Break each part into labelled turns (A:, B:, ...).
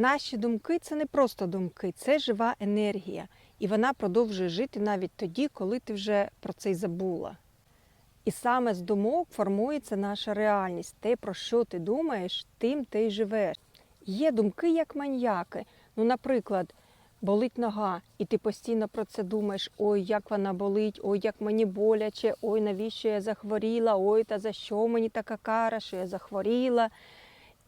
A: Наші думки це не просто думки, це жива енергія. І вона продовжує жити навіть тоді, коли ти вже про це й забула. І саме з думок формується наша реальність. Те, про що ти думаєш, тим ти й живеш. Є думки як маньяки. Ну, наприклад, болить нога, і ти постійно про це думаєш: ой, як вона болить, ой, як мені боляче, ой, навіщо я захворіла, ой, та за що мені така кара, що я захворіла.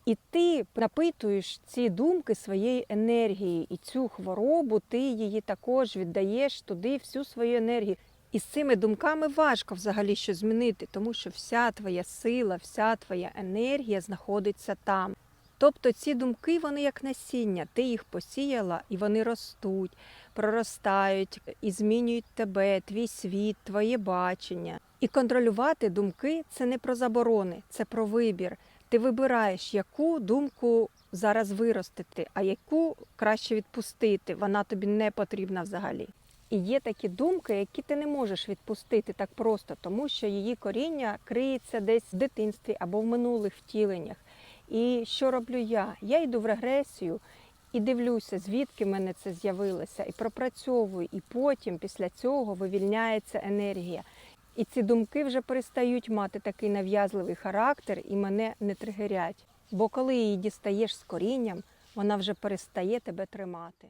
A: І ти напитуєш ці думки своєю енергією, і цю хворобу ти її також віддаєш туди всю свою енергію. І з цими думками важко взагалі щось змінити, тому що вся твоя сила, вся твоя енергія знаходиться там. Тобто ці думки, вони як насіння, ти їх посіяла, і вони ростуть, проростають і змінюють тебе, твій світ, твоє бачення. І контролювати думки це не про заборони, це про вибір. Ти вибираєш, яку думку зараз виростити, а яку краще відпустити. Вона тобі не потрібна взагалі. І є такі думки, які ти не можеш відпустити так просто, тому що її коріння криється десь в дитинстві або в минулих втіленнях. І що роблю я? Я йду в регресію і дивлюся, звідки мене це з'явилося, і пропрацьовую, і потім після цього вивільняється енергія. І ці думки вже перестають мати такий нав'язливий характер і мене не тригерять. Бо коли її дістаєш з корінням, вона вже перестає тебе тримати.